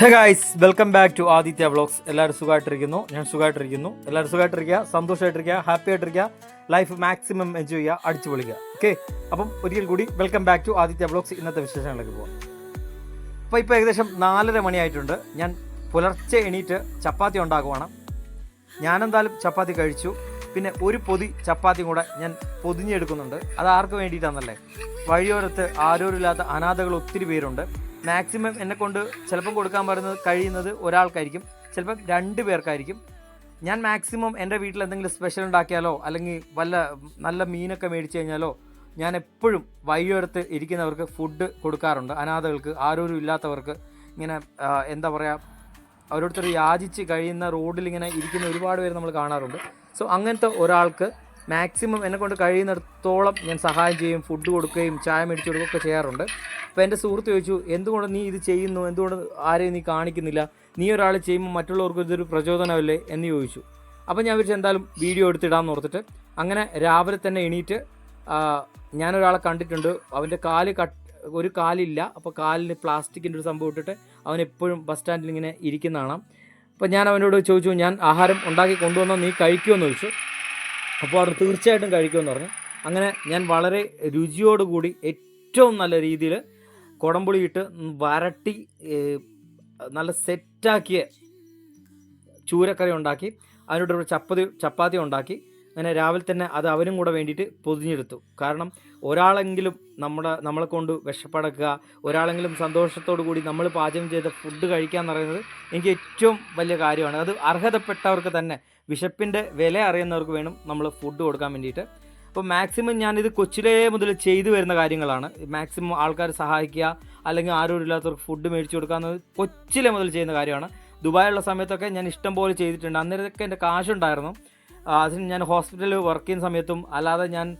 Hey guys welcome back to Aditya vlogs എല്ലാവരും സുഖമായിട്ടിരിക്കുന്നു. ഞാൻ സുഖമായിട്ടിരിക്കുന്നു. എല്ലാവരും സുഖമായിട്ടിരിക്കുക സന്തോഷമായിട്ടിരിക്കുക ഹാപ്പി ആയിട്ടിരിക്കുക ലൈഫ് മാക്സിമം എൻജോയ് ചെയ്യുക അടിച്ചു പൊളിക്കുക ഓക്കെ അപ്പം ഒരിക്കൽ കൂടി welcome back to Aditya vlogs ഇന്നത്തെ വിശേഷങ്ങളിലേക്ക് പോകാം അപ്പോൾ ഇപ്പോൾ ഏകദേശം നാലര മണിയായിട്ടുണ്ട്. ഞാൻ പുലർച്ചെ എണീറ്റ് ചപ്പാത്തി ഉണ്ടാക്കുവാണ്. ഞാനെന്തായാലും ചപ്പാത്തി കഴിച്ചു. പിന്നെ ഒരു പൊതി ചപ്പാത്തി കൂടെ ഞാൻ പൊതിഞ്ഞെടുക്കുന്നുണ്ട്. അത് ആർക്ക് വേണ്ടിയിട്ടാണെന്നല്ലേ വഴിയോരത്ത് ആരോരുമില്ലാത്ത അനാഥകൾ ഒത്തിരി പേരുണ്ട്. മാക്സിമം എന്നെ കൊണ്ട് ചിലപ്പം കൊടുക്കാൻ പറയുന്നത് കഴിയുന്നത് ഒരാൾക്കായിരിക്കും ചിലപ്പം രണ്ട് പേർക്കായിരിക്കും. ഞാൻ മാക്സിമം എന്റെ വീട്ടിൽ എന്തെങ്കിലും സ്പെഷ്യൽ ഉണ്ടാക്കിയാലോ അല്ലെങ്കിൽ വല്ല നല്ല മീനൊക്കെ മേടിച്ചു കഴിഞ്ഞാലോ ഞാൻ എപ്പോഴും വഴിയോരത്ത് ഇരിക്കുന്നവർക്ക് ഫുഡ് കൊടുക്കാറുണ്ട്. അനാഥകൾക്ക് ആരോരും ഇല്ലാത്തവർക്ക് ഇങ്ങനെ എന്താ പറയുക ഓരോരുത്തർ യാചിച്ച് കഴിയുന്ന റോഡിൽ ഇങ്ങനെ ഇരിക്കുന്ന ഒരുപാട് പേര് നമ്മൾ കാണാറുണ്ട്. സോ അങ്ങനത്തെ ഒരാൾക്ക് മാക്സിമം എന്നെ കൊണ്ട് കഴിയുന്നിടത്തോളം ഞാൻ സഹായം ചെയ്യും ഫുഡ് കൊടുക്കുകയും ചായ മേടിച്ചു കൊടുക്കുകയൊക്കെ ചെയ്യാറുണ്ട്. അപ്പോൾ എന്റെ സുഹൃത്ത് ചോദിച്ചു എന്തുകൊണ്ട് നീ ഇത് ചെയ്യുന്നു? എന്തുകൊണ്ട് ആരെയും നീ കാണിക്കുന്നില്ല? നീ ഒരാൾ ചെയ്യുമ്പോൾ മറ്റുള്ളവർക്ക് ഇതൊരു പ്രചോദനമല്ലേ? എന്ന് ചോദിച്ചു. അപ്പോൾ ഞാൻ വിളിച്ച് എന്തായാലും വീഡിയോ എടുത്തിടാമെന്ന് ഓർത്തിട്ട്. അങ്ങനെ രാവിലെ തന്നെ എണീറ്റ് ഞാനൊരാളെ കണ്ടിട്ടുണ്ട്. അവന്റെ കാൽ കട്ട് ഒരു കാലില്ല. അപ്പോൾ കാലിന് പ്ലാസ്റ്റിക്കിന്റെ ഒരു സംഭവം ഇട്ടിട്ട് അവൻ എപ്പോഴും ബസ് സ്റ്റാൻഡിൽ ഇങ്ങനെ ഇരിക്കുന്നതാണ് അപ്പോൾ ഞാൻ അവനോട് ചോദിച്ചു ഞാൻ ആഹാരം ഉണ്ടാക്കി കൊണ്ടുവന്നാൽ നീ കഴിക്കുമെന്ന് ചോദിച്ചു. അപ്പോൾ അവർ തീർച്ചയായിട്ടും കഴിക്കുമെന്ന് പറഞ്ഞു. അങ്ങനെ ഞാൻ വളരെ രുചിയോടുകൂടി ഏറ്റവും നല്ല രീതിയിൽ കുടംപുളി ഇട്ട് വരട്ടി നല്ല സെറ്റാക്കിയ ചൂരക്കറി ഉണ്ടാക്കി. അതിനോട് ഒരു ചപ്പാത്തി ചപ്പാത്തി ഉണ്ടാക്കി. അങ്ങനെ രാവിലെ തന്നെ അത് അവരും കൂടെ വേണ്ടിയിട്ട് പൊതിഞ്ഞെടുത്തു. കാരണം ഒരാളെങ്കിലും നമ്മുടെ നമ്മളെ കൊണ്ട് വിഷപ്പടക്കുക ഒരാളെങ്കിലും സന്തോഷത്തോടു കൂടി നമ്മൾ പാചകം ചെയ്ത ഫുഡ് കഴിക്കുക എന്ന് പറയുന്നത് എനിക്ക് ഏറ്റവും വലിയ കാര്യമാണ്. അത് അർഹതപ്പെട്ടവർക്ക് തന്നെ വിശപ്പിന്റെ വില അറിയുന്നവർക്ക് വേണം നമ്മൾ ഫുഡ് കൊടുക്കാൻ വേണ്ടിയിട്ട്. അപ്പോൾ മാക്സിമം ഞാനിത് കൊച്ചിലേ മുതൽ ചെയ്തു വരുന്ന കാര്യങ്ങളാണ്. മാക്സിമം ആൾക്കാർ സഹായിക്കുക അല്ലെങ്കിൽ ആരോരും ഇല്ലാത്തവർക്ക് ഫുഡ് മേടിച്ചു കൊടുക്കുക എന്നത് കൊച്ചിലെ മുതൽ ചെയ്യുന്ന കാര്യമാണ്. ദുബായുള്ള സമയത്തൊക്കെ ഞാൻ ഇഷ്ടം പോലെ ചെയ്തിട്ടുണ്ട്. അന്നേരത്തൊക്കെ എന്റെ കാശുണ്ടായിരുന്നു. അതിന് ഞാൻ ഹോസ്പിറ്റലിൽ വർക്ക് ചെയ്യുന്ന സമയത്തും അല്ലാതെ ഞാൻ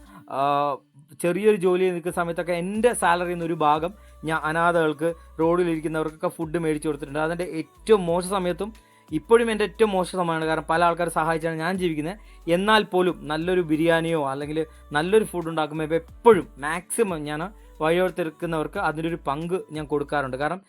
ചെറിയൊരു ജോലി നിൽക്കുന്ന സമയത്തൊക്കെ എന്റെ സാലറിയിൽ ഒരു ഭാഗം ഞാൻ അനാഥകൾക്ക് റോഡിലിരിക്കുന്നവർക്കൊക്കെ ഫുഡ് മേടിച്ചു കൊടുത്തിട്ടുണ്ട്. അതിന്റെ ഏറ്റവും മോശ സമയത്തും ഇപ്പോഴും എന്റെ ഏറ്റവും മോശം സമയമാണ്. കാരണം പല ആൾക്കാരെ സഹായിച്ചാണ് ഞാൻ ജീവിക്കുന്നത്. എന്നാൽ പോലും നല്ലൊരു ബിരിയാണിയോ അല്ലെങ്കിൽ നല്ലൊരു ഫുഡ് ഉണ്ടാക്കുമ്പോൾ എപ്പോഴും മാക്സിമം ഞാൻ വഴിയോർത്തിരിക്കുന്നവർക്ക് അതിന്റെ ഒരു പങ്ക് ഞാൻ കൊടുക്കാറുണ്ട്. കാരണം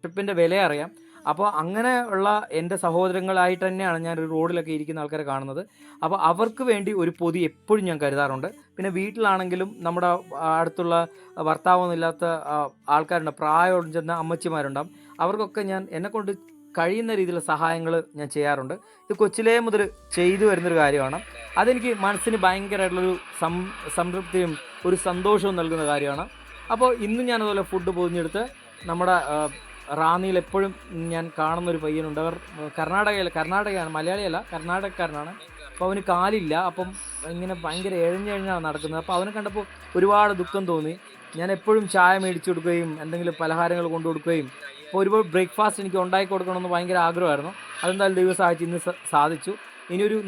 ട്രിപ്പിന്റെ വില അറിയാം. അപ്പോൾ അങ്ങനെ ഉള്ള എന്റെ സഹോദരങ്ങളായിട്ട് തന്നെയാണ് ഞാൻ റോഡിലൊക്കെ ഇരിക്കുന്ന ആൾക്കാരെ കാണുന്നത്. അപ്പോൾ അവർക്ക് വേണ്ടി ഒരു പൊതി എപ്പോഴും ഞാൻ കരുതാറുണ്ട്. പിന്നെ വീട്ടിലാണെങ്കിലും നമ്മുടെ അടുത്തുള്ള ഭർത്താവൊന്നുമില്ലാത്ത ആൾക്കാരുണ്ട്. പ്രായം ചെന്ന അമ്മച്ചിമാരുണ്ടാവും. അവർക്കൊക്കെ ഞാൻ എന്നെക്കൊണ്ട് കഴിയുന്ന രീതിയിലുള്ള സഹായങ്ങൾ ഞാൻ ചെയ്യാറുണ്ട്. ഇത് കൊച്ചിലേ മുതൽ ചെയ്തു വരുന്നൊരു കാര്യമാണ്. അതെനിക്ക് മനസ്സിന് ഭയങ്കരമായിട്ടുള്ളൊരു സം സംതൃപ്തിയും ഒരു സന്തോഷവും നൽകുന്ന കാര്യമാണ്. അപ്പോൾ ഇന്ന് ഞാൻ അതുപോലെ ഫുഡ് പൊതിഞ്ഞെടുത്ത് നമ്മുടെ റാന്നിയിൽ എപ്പോഴും ഞാൻ കാണുന്ന ഒരു പയ്യനുണ്ട്. അവർ കർണാടകയിൽ കർണാടകയാണ് മലയാളിയല്ല കർണാടകക്കാരനാണ്. അപ്പോൾ അവന് കാലില്ല. അപ്പം ഇങ്ങനെ ഭയങ്കര എഴഞ്ഞെഴഞ്ഞാണ് നടക്കുന്നത്. അപ്പോൾ അവനെ കണ്ടപ്പോൾ ഒരുപാട് ദുഃഖം തോന്നി. ഞാൻ എപ്പോഴും ചായ മേടിച്ചു കൊടുക്കുകയും എന്തെങ്കിലും പലഹാരങ്ങൾ കൊണ്ടു കൊടുക്കുകയും അപ്പോൾ ഒരുപാട് ബ്രേക്ക്ഫാസ്റ്റ് എനിക്ക് ഉണ്ടാക്കി കൊടുക്കണമെന്ന് ഭയങ്കര ആഗ്രഹമായിരുന്നു. അതെന്തായാലും ദൈവം സഹായിച്ച് ഇന്ന് സാധിച്ചു. ഇനിയൊരു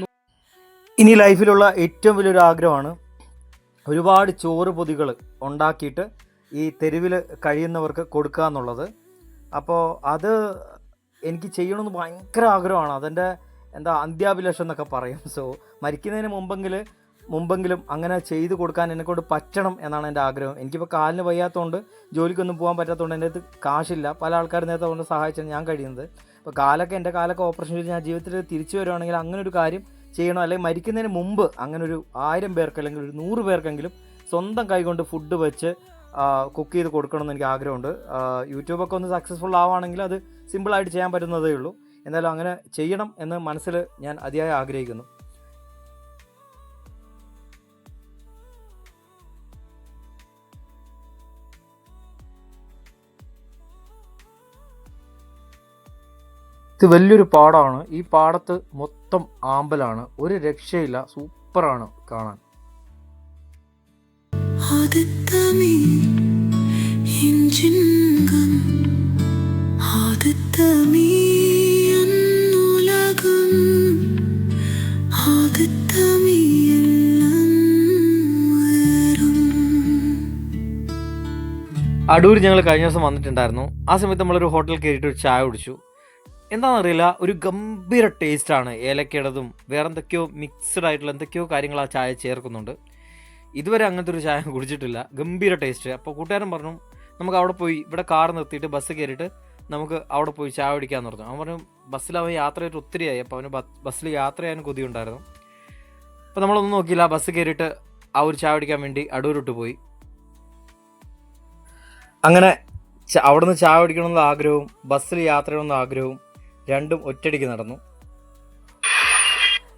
ഇനി ലൈഫിലുള്ള ഏറ്റവും വലിയൊരു ആഗ്രഹമാണ് ഒരുപാട് ചോറ് പൊതികൾ ഉണ്ടാക്കിയിട്ട് ഈ തെരുവിൽ കഴിയുന്നവർക്ക് കൊടുക്കുക എന്നുള്ളത്. അപ്പോൾ അത് എനിക്ക് ചെയ്യണമെന്ന് ഭയങ്കര ആഗ്രഹമാണ്. അതെന്റെ എന്താ അന്ത്യാഭിലാഷം എന്നൊക്കെ പറയും. സോ മരിക്കുന്നതിന് മുമ്പെങ്കിൽ മുമ്പെങ്കിലും അങ്ങനെ ചെയ്തു കൊടുക്കാൻ എന്നെക്കൊണ്ട് പറ്റണം എന്നാണ് എന്റെ ആഗ്രഹം. എനിക്കിപ്പോൾ കാലിന് വയ്യാത്തതുകൊണ്ട് ജോലിക്കൊന്നും പോകാൻ പറ്റാത്തതുകൊണ്ട് എന്റെ അടുത്ത് കാശില്ല. പല ആൾക്കാർ നേരത്തെ കൊണ്ട് സഹായിച്ചാണ് ഞാൻ കഴിയുന്നത്. അപ്പോൾ കാലൊക്കെ എന്റെ കാലൊക്കെ ഓപ്പറേഷൻ ചെയ്ത് ഞാൻ ജീവിതത്തിൽ തിരിച്ചു വരുവാണെങ്കിൽ അങ്ങനെ ഒരു കാര്യം ചെയ്യണം? അല്ലെങ്കിൽ മരിക്കുന്നതിന് മുമ്പ് അങ്ങനെ ഒരു ആയിരം പേർക്ക് അല്ലെങ്കിൽ ഒരു നൂറ് പേർക്കെങ്കിലും സ്വന്തം കൈകൊണ്ട് ഫുഡ് വെച്ച് കുക്ക് ചെയ്ത് കൊടുക്കണം എന്ന് എനിക്ക് ആഗ്രഹമുണ്ട്. യൂട്യൂബൊക്കെ ഒന്ന് സക്സസ്ഫുൾ ആവുകയാണെങ്കിൽ അത് സിമ്പിളായിട്ട് ചെയ്യാൻ പറ്റുന്നതേ ഉള്ളൂ. എന്തായാലും അങ്ങനെ ചെയ്യണം എന്ന് മനസ്സിൽ ഞാൻ അതിയായി ആഗ്രഹിക്കുന്നു. ഇത് വലിയൊരു പാടമാണ് ഈ പാടത്ത് മൊത്തം ആമ്പലാണ്. ഒരു രക്ഷയില്ല. സൂപ്പറാണ് കാണാൻ. അടൂർ ഞങ്ങൾ കഴിഞ്ഞ ദിവസം വന്നിട്ടുണ്ടായിരുന്നു. ആ സമയത്ത് നമ്മളൊരു ഹോട്ടൽ കയറിയിട്ട് ഒരു ചായ കുടിച്ചു. എന്താണെന്നറിയില്ല ഒരു ഗംഭീര ടേസ്റ്റാണ് ഏലക്കയുടേതും വേറെ എന്തൊക്കെയോ മിക്സ്ഡ് ആയിട്ടുള്ള എന്തൊക്കെയോ കാര്യങ്ങൾ ആ ചായ ചേർക്കുന്നുണ്ട്. ഇതുവരെ അങ്ങനത്തെ ഒരു ചായ കുടിച്ചിട്ടില്ല. ഗംഭീര ടേസ്റ്റ് അപ്പോൾ കൂട്ടുകാരൻ പറഞ്ഞു നമുക്ക് അവിടെ പോയി ഇവിടെ കാർ നിർത്തിയിട്ട് ബസ് കയറിയിട്ട് നമുക്ക് അവിടെ പോയി ചായ കുടിക്കാമെന്ന് പറഞ്ഞു. അവൻ പറഞ്ഞു ബസ്സിൽ അവൻ യാത്ര ചെയ്തിട്ട് ഒത്തിരിയായി. അപ്പോൾ അവന് ബസ്സിൽ യാത്ര ചെയ്യാൻ കൊതിയുണ്ടായിരുന്നു. അപ്പോൾ നമ്മളൊന്നും നോക്കിയില്ല ബസ് കയറിയിട്ട് ആ ഒരു ചായ കുടിക്കാൻ വേണ്ടി അടൂരിട്ട് പോയി. അങ്ങനെ അവിടുന്ന് ചായ കുടിക്കണമെന്ന ആഗ്രഹവും ബസ്സിൽ യാത്ര ചെയ്യണമെന്ന ആഗ്രഹവും രണ്ടും ഒറ്റയടിക്ക് നടന്നു.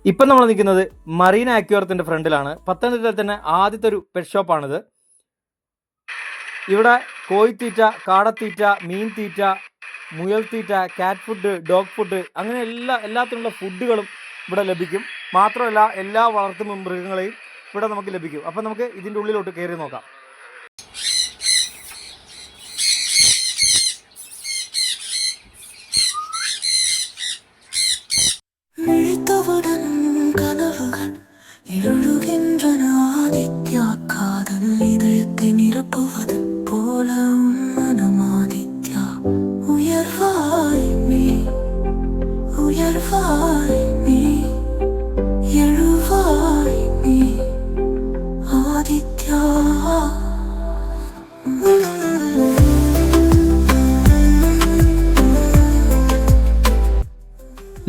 ഇപ്പം നമ്മൾ നിൽക്കുന്നത് മറീന ആക്യുവർത്തിന്റെ ഫ്രണ്ടിലാണ്. പത്തനംതിട്ടയിൽ തന്നെ ആദ്യത്തെ ഒരു പെറ്റ് ഷോപ്പാണിത് ഇവിടെ കോഴിത്തീറ്റ കാടത്തീറ്റ മീൻ തീറ്റ മുയൽ തീറ്റ കാറ്റ് ഫുഡ് ഡോഗ് ഫുഡ് അങ്ങനെ എല്ലാ എല്ലാത്തിനുള്ള ഫുഡുകളും ഇവിടെ ലഭിക്കും. മാത്രമല്ല എല്ലാ വളർത്തു മൃഗങ്ങളെയും ഇവിടെ നമുക്ക് ലഭിക്കും. അപ്പം നമുക്ക് ഇതിന്റെ ഉള്ളിലോട്ട് കയറി നോക്കാം.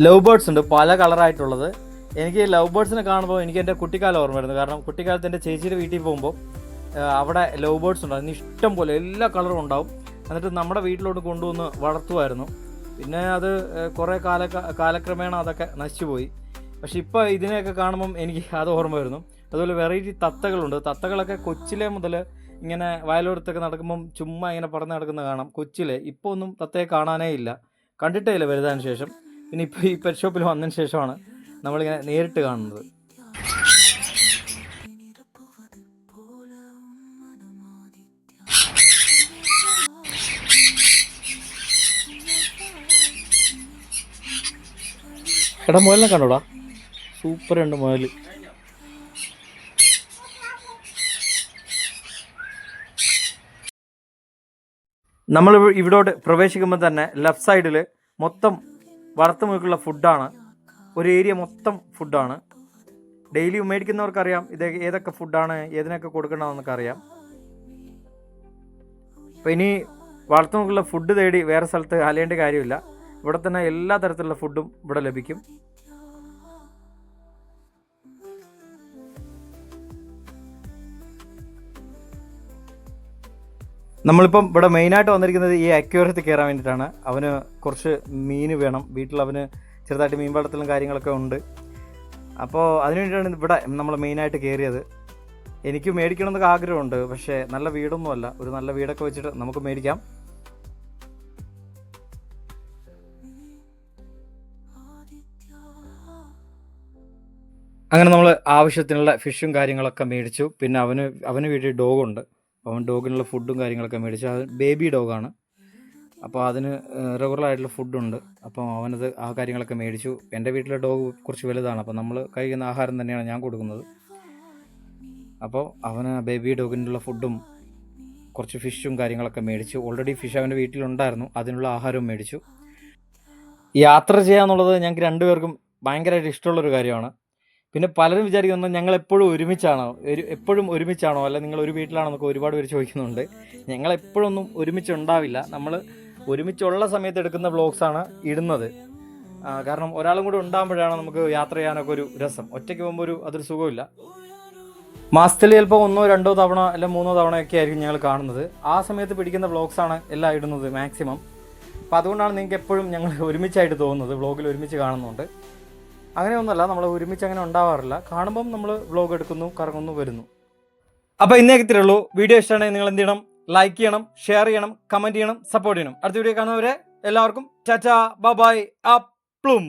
ലവ് ബേർഡ്സ് ഉണ്ട്. പല കളറായിട്ടുള്ളത് എനിക്ക് ലവ് ബേർഡ്സിനെ കാണുമ്പോൾ എനിക്ക് എന്റെ കുട്ടിക്കാലം ഓർമ്മ വരുന്നത്. കാരണം കുട്ടിക്കാലത്ത് എന്റെ ചേച്ചിയുടെ വീട്ടിൽ പോകുമ്പോൾ അവിടെ ലവ് ബേർഡ്സ് ഉണ്ടാകും ഇഷ്ടം പോലെ എല്ലാ കളറും ഉണ്ടാവും. എന്നിട്ട് നമ്മുടെ വീട്ടിലോട്ട് കൊണ്ടുവന്ന് വളർത്തുമായിരുന്നു. പിന്നെ അത് കുറേ കാല കാലക്രമേണ അതൊക്കെ നശിച്ചുപോയി. പക്ഷെ ഇപ്പോൾ ഇതിനെയൊക്കെ കാണുമ്പം എനിക്ക് അത് ഓർമ്മ വരുന്നു. അതുപോലെ വെറൈറ്റി തത്തകളുണ്ട്. തത്തകളൊക്കെ കൊച്ചിലെ മുതൽ ഇങ്ങനെ വയലോരത്തൊക്കെ നടക്കുമ്പം ചുമ്മാ ഇങ്ങനെ പറന്ന് നടക്കുന്ന കാണാം. കൊച്ചിലെ ഇപ്പോൾ ഒന്നും തത്തയെ കാണാനേ ഇല്ല. കണ്ടിട്ടേ ഇല്ല വലുതായതിനു ശേഷം. പിന്നെ ഇപ്പോൾ ഈ പെറ്റ് ഷോപ്പിൽ വന്നതിന് ശേഷമാണ് നമ്മളിങ്ങനെ നേരിട്ട് കാണുന്നത്. എടാ മുയലിനെ കണ്ടോടാ. സൂപ്പർ ഉണ്ട് മുയൽ നമ്മൾ ഇവ- ഇവിടോട്ട് പ്രവേശിക്കുമ്പോൾ തന്നെ ലെഫ്റ്റ് സൈഡിൽ മൊത്തം വളർത്തു മുഴുക്കുള്ള ഫുഡാണ് ഒരു ഏരിയ മൊത്തം ഫുഡാണ് ഡെയിലി മേടിക്കുന്നവർക്കറിയാം ഇത് ഏതൊക്കെ ഫുഡാണ് ഏതിനൊക്കെ കൊടുക്കണമെന്നൊക്കെ അറിയാം അപ്പോൾ ഇനി വളർത്തു മുഴുക്കുള്ള ഫുഡ് തേടി വേറെ സ്ഥലത്ത് അലയേണ്ട കാര്യമില്ല. ഇവിടെ തന്നെ എല്ലാ തരത്തിലുള്ള ഫുഡും ഇവിടെ ലഭിക്കും. നമ്മളിപ്പം ഇവിടെ മെയിനായിട്ട് വന്നിരിക്കുന്നത് ഈ അക്യൂറത്തിൽ കയറാൻ വേണ്ടിയിട്ടാണ്. അവന് കുറച്ച് മീൻ വേണം. വീട്ടിൽ അവന് ചെറുതായിട്ട് മീൻ വളർത്തലും കാര്യങ്ങളൊക്കെ ഉണ്ട്. അപ്പോൾ വേണ്ടിയിട്ടാണ് ഇവിടെ നമ്മൾ മെയിനായിട്ട് കയറിയത്. എനിക്ക് മേടിക്കണമെന്നൊക്കെ ആഗ്രഹമുണ്ട്. പക്ഷേ നല്ല വീടൊന്നുമല്ല. ഒരു നല്ല വീടൊക്കെ വെച്ചിട്ട് നമുക്ക് മേടിക്കാം. അങ്ങനെ നമ്മൾ ആവശ്യത്തിനുള്ള ഫിഷും കാര്യങ്ങളൊക്കെ മേടിച്ചു. പിന്നെ അവന് അവന് വീട്ടിൽ ഡോഗുണ്ട് അവൻ ഡോഗിനുള്ള ഫുഡും കാര്യങ്ങളൊക്കെ മേടിച്ചു. അത് ബേബി ഡോഗാണ് അപ്പോൾ അതിന് റെഗുലറായിട്ടുള്ള ഫുഡുണ്ട് അപ്പം അവനത് ആ കാര്യങ്ങളൊക്കെ മേടിച്ചു. എന്റെ വീട്ടിലെ ഡോഗ് കുറച്ച് വലുതാണ്. അപ്പോൾ നമ്മൾ കഴിക്കുന്ന ആഹാരം തന്നെയാണ് ഞാൻ കൊടുക്കുന്നത്. അപ്പോൾ അവന് ബേബി ഡോഗിനുള്ള ഫുഡും കുറച്ച് ഫിഷും കാര്യങ്ങളൊക്കെ മേടിച്ചു. ഓൾറെഡി ഫിഷ് അവന്റെ വീട്ടിലുണ്ടായിരുന്നു. അതിനുള്ള ആഹാരവും മേടിച്ചു. യാത്ര ചെയ്യാന്നുള്ളത് ഞങ്ങൾക്ക് രണ്ടുപേർക്കും ഭയങ്കരമായിട്ട് ഇഷ്ടമുള്ളൊരു കാര്യമാണ്. പിന്നെ പലരും വിചാരിക്കുന്നു ഞങ്ങൾ എപ്പോഴും ഒരുമിച്ചാണോ? ഒരു എപ്പോഴും ഒരുമിച്ചാണോ? അല്ല നിങ്ങൾ ഒരു വീട്ടിലാണോ എന്നൊക്കെ ഒരുപാട് പേര് ചോദിക്കുന്നുണ്ട്. ഞങ്ങൾ എപ്പോഴൊന്നും ഒരുമിച്ചുണ്ടാവില്ല. നമ്മൾ ഒരുമിച്ചുള്ള സമയത്ത് എടുക്കുന്ന വ്ളോഗ്സാണ് ഇടുന്നത്. കാരണം ഒരാളും കൂടെ ഉണ്ടാകുമ്പോഴാണ് നമുക്ക് യാത്ര ചെയ്യാനൊക്കെ ഒരു രസം. ഒറ്റയ്ക്ക് പോകുമ്പോൾ ഒരു അതൊരു സുഖമില്ല മാസത്തിൽ ചിലപ്പോൾ ഒന്നോ രണ്ടോ തവണ അല്ല മൂന്നോ തവണയൊക്കെ ആയിരിക്കും ഞങ്ങൾ കാണുന്നത്. ആ സമയത്ത് പിടിക്കുന്ന വ്ളോഗ്സാണ് എല്ലാം ഇടുന്നത് മാക്സിമം. അപ്പോൾ അതുകൊണ്ടാണ് നിങ്ങൾക്ക് എപ്പോഴും ഞങ്ങൾ ഒരുമിച്ചായിട്ട് തോന്നുന്നത് വ്ളോഗിൽ ഒരുമിച്ച് കാണുന്നുണ്ട്. അങ്ങനെയൊന്നുമല്ല നമ്മൾ ഒരുമിച്ച് അങ്ങനെ ഉണ്ടാവാറില്ല. കാണുമ്പം നമ്മൾ വ്ളോഗ് എടുക്കുന്നു കറങ്ങുന്നു വരുന്നു. അപ്പോൾ ഇന്നേക്ക് ഇത്രയുള്ളൂ വീഡിയോ ഇഷ്ടമാണെങ്കിൽ നിങ്ങൾ എന്ത് ചെയ്യണം? ലൈക്ക് ചെയ്യണം ഷെയർ ചെയ്യണം കമന്റ് ചെയ്യണം സപ്പോർട്ട് ചെയ്യണം. അടുത്ത വീഡിയോ കാണുന്നവരെ എല്ലാവർക്കും ചാച്ചാ ബൈ അപ്ലും